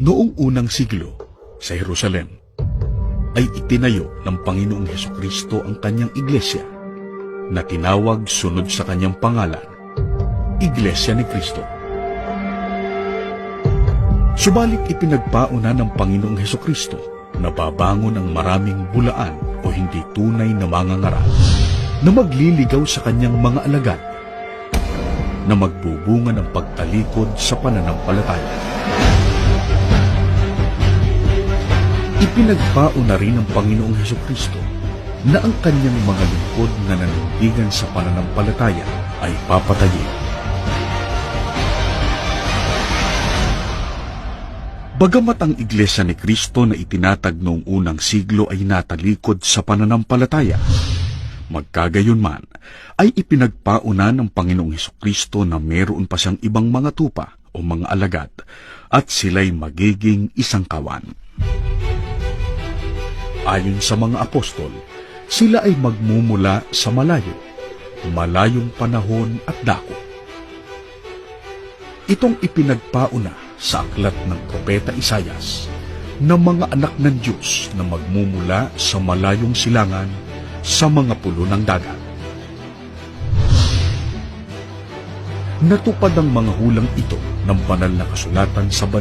Noong unang siglo, sa Jerusalem, ay itinayo ng Panginoong Heso Kristo ang kanyang iglesia na tinawag sunod sa kanyang pangalan, Iglesia ni Kristo. Subalit ipinagpauna ng Panginoong Heso Kristo na babangon ang maraming bulaan o hindi tunay na mga ngaral na magliligaw sa kanyang mga alagad na magbubunga ng pagtalikod sa pananampalataya. Ipinagpauna rin ng Panginoong Heso Kristo na ang kanyang mga lingkod na nanindigan sa pananampalataya ay papatayin. Bagamat ang Iglesia ni Kristo na itinatag noong unang siglo ay natalikod sa pananampalataya, magkagayunman ay ipinagpauna ng Panginoong Heso Kristo na meron pa siyang ibang mga tupa o mga alagad at sila'y magiging isang kawan. Ayon sa mga apostol, sila ay magmumula sa malayo, malayong panahon at dako. Itong ipinagpauna sa aklat ng Propeta Isayas na mga anak ng Diyos na magmumula sa malayong silangan sa mga pulo ng dagat. Natupad ang mga hulang ito ng banal na kasulatan sa